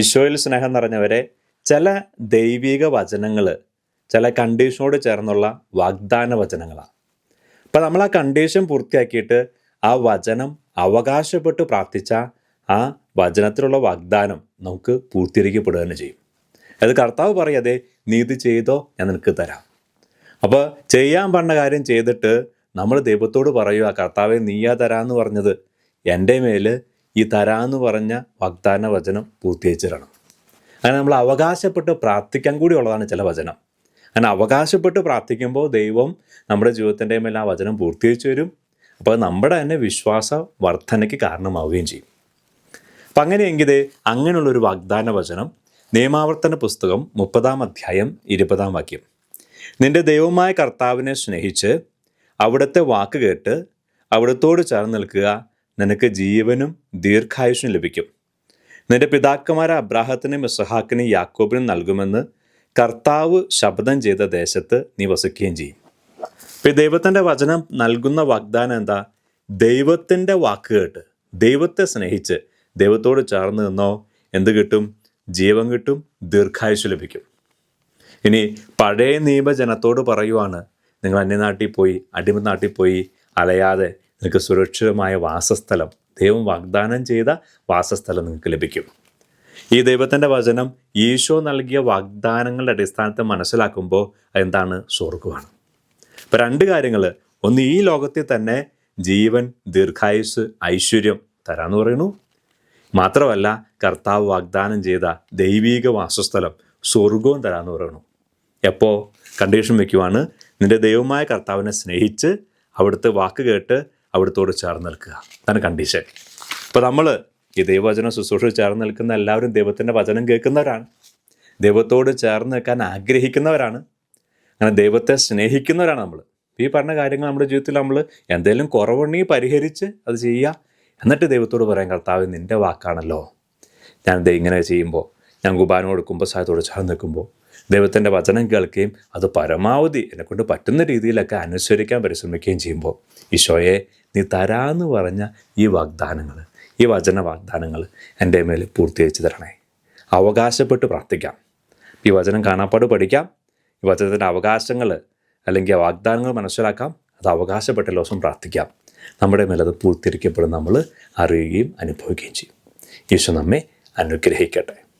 ഈശോയിൽ സ്നേഹം നിറഞ്ഞവരെ ചില ദൈവിക വചനങ്ങൾ ചില കണ്ടീഷനോട് ചേർന്നുള്ള വാഗ്ദാന വചനങ്ങളാണ്. അപ്പം നമ്മൾ ആ കണ്ടീഷൻ പൂർത്തിയാക്കിയിട്ട് ആ വചനം അവകാശപ്പെട്ട് പ്രാർത്ഥിച്ച ആ വചനത്തിലുള്ള വാഗ്ദാനം നമുക്ക് പൂർത്തീകരിക്കപ്പെടുക തന്നെ ചെയ്യും. അത് കർത്താവ് പറയാതെ നീ ഇത് ചെയ്തോ ഞാൻ നിനക്ക് തരാം. അപ്പോൾ ചെയ്യാൻ പറഞ്ഞ കാര്യം ചെയ്തിട്ട് നമ്മൾ ദൈവത്തോട് പറയുക കർത്താവെ നീയാ തരാമെന്ന് പറഞ്ഞത് എന്റെ മേൽ ഈ തരാന്ന് പറഞ്ഞ വാഗ്ദാന വചനം പൂർത്തീകരിച്ചു തരണം അങ്ങനെ നമ്മൾ അവകാശപ്പെട്ട് പ്രാർത്ഥിക്കാൻ കൂടി ഉള്ളതാണ് ചില വചനം. അങ്ങനെ അവകാശപ്പെട്ട് പ്രാർത്ഥിക്കുമ്പോൾ ദൈവം നമ്മുടെ ജീവിതത്തിന്റെ മേലെ ആ വചനം പൂർത്തീകരിച്ചു വരും അപ്പോൾ നമ്മുടെ തന്നെ വിശ്വാസ വർധനയ്ക്ക് കാരണമാവുകയും ചെയ്യും. അപ്പം അങ്ങനെയെങ്കിൽ അങ്ങനെയുള്ളൊരു വാഗ്ദാന വചനം നിയമാവർത്തന പുസ്തകം മുപ്പതാം അധ്യായം ഇരുപതാം വാക്യം. നിന്റെ ദൈവമായ കർത്താവിനെ സ്നേഹിച്ച് അവിടുത്തെ വാക്ക് കേട്ട് അവിടത്തോട് ചേർന്ന് നിൽക്കുക. നിനക്ക് ജീവനും ദീർഘായുഷനും ലഭിക്കും. നിന്റെ പിതാക്കന്മാരെ അബ്രാഹത്തിനും ഇസഹാക്കിനും യാക്കോബിനും നൽകുമെന്ന് കർത്താവ് ശബ്ദം ചെയ്ത ദേശത്ത് നീ വസിക്കുകയും ചെയ്യും. ഇപ്പം ദൈവത്തിന്റെ വചനം നൽകുന്ന വാഗ്ദാനം എന്താ? ദൈവത്തിന്റെ വാക്ക് കേട്ട് ദൈവത്തെ സ്നേഹിച്ച് ദൈവത്തോട് ചേർന്ന് നിന്നോ എന്ത് കിട്ടും? ജീവൻ കിട്ടും ദീർഘായുസ് ലഭിക്കും. ഇനി പഴയ നിയമജനത്തോട് പറയുവാണ് നിങ്ങൾ അന്യനാട്ടിൽ പോയി അടിമ നാട്ടിൽ പോയി അലയാതെ നിങ്ങൾക്ക് സുരക്ഷിതമായ വാസസ്ഥലം ദൈവം വാഗ്ദാനം ചെയ്ത വാസസ്ഥലം നിങ്ങൾക്ക് ലഭിക്കും. ഈ ദൈവത്തിന്റെ വചനം ഈശോ നൽകിയ വാഗ്ദാനങ്ങളുടെ അടിസ്ഥാനത്തെ മനസ്സിലാക്കുമ്പോൾ എന്താണ് സ്വർഗമാണ് അപ്പം രണ്ട് കാര്യങ്ങൾ. ഒന്ന് ഈ ലോകത്തിൽ തന്നെ ജീവൻ ദീർഘായുസ് ഐശ്വര്യം തരാമെന്ന് പറയുന്നു. മാത്രമല്ല കർത്താവ് വാഗ്ദാനം ചെയ്ത ദൈവീക വാസസ്ഥലം സ്വർഗവും തരാമെന്ന് പറയുന്നു. എപ്പോൾ കണ്ടീഷൻ വയ്ക്കുവാണ്. നിന്റെ ദൈവമായ കർത്താവിനെ സ്നേഹിച്ച് അവിടുത്തെ വാക്ക് കേട്ട് അവിടുത്തോട് ചേർന്ന് നിൽക്കുക. അതാണ് കണ്ടീഷൻ ഇപ്പോൾ നമ്മൾ ഈ ദൈവവചനം ശുശ്രൂഷ ചേർന്ന് നിൽക്കുന്ന എല്ലാവരും ദൈവത്തിന്റെ വചനം കേൾക്കുന്നവരാണ്. ദൈവത്തോട് ചേർന്ന് നിൽക്കാൻ ആഗ്രഹിക്കുന്നവരാണ്. അങ്ങനെ ദൈവത്തെ സ്നേഹിക്കുന്നവരാണ് നമ്മൾ ഈ പറഞ്ഞ കാര്യങ്ങൾ നമ്മുടെ ജീവിതത്തിൽ നമ്മൾ എന്തെങ്കിലും കുറവുണ്ടെങ്കിൽ പരിഹരിച്ച് അത് ചെയ്യുക. എന്നിട്ട് ദൈവത്തോട് പറയാൻ കർത്താവ് നിന്റെ വാക്കാണല്ലോ. ഞാൻ ഇത് ഇങ്ങനെ ചെയ്യുമ്പോൾ ഞാൻ കുർബാന കൊടുക്കുമ്പോൾ സഹായത്തോട് ചേർന്ന് നിൽക്കുമ്പോൾ ദൈവത്തിന്റെ വചനം കേൾക്കുകയും അത് പരമാവധി എന്നെക്കൊണ്ട് പറ്റുന്ന രീതിയിലൊക്കെ അനുസരിക്കാൻ പരിശ്രമിക്കുകയും ചെയ്യുമ്പോൾ ഈശോയെ നീ തരാമെന്ന് പറഞ്ഞ ഈ വാഗ്ദാനങ്ങൾ ഈ വചന വാഗ്ദാനങ്ങൾ എന്റെ മേൽ പൂർത്തീകരിച്ച് തരണേ അവകാശപ്പെട്ട് പ്രാർത്ഥിക്കാം. ഈ വചനം കാണാപ്പാട് പഠിക്കാം. ഈ വചനത്തിന്റെ അവകാശങ്ങൾ അല്ലെങ്കിൽ വാഗ്ദാനങ്ങൾ മനസ്സിലാക്കാം. അത് അവകാശപ്പെട്ട ദിവസം പ്രാർത്ഥിക്കാം. നമ്മുടെ മേലത് പൂർത്തീകരിക്കപ്പെടും നമ്മൾ അറിയുകയും അനുഭവിക്കുകയും ചെയ്യും. ഈശോ നമ്മെ അനുഗ്രഹിക്കട്ടെ.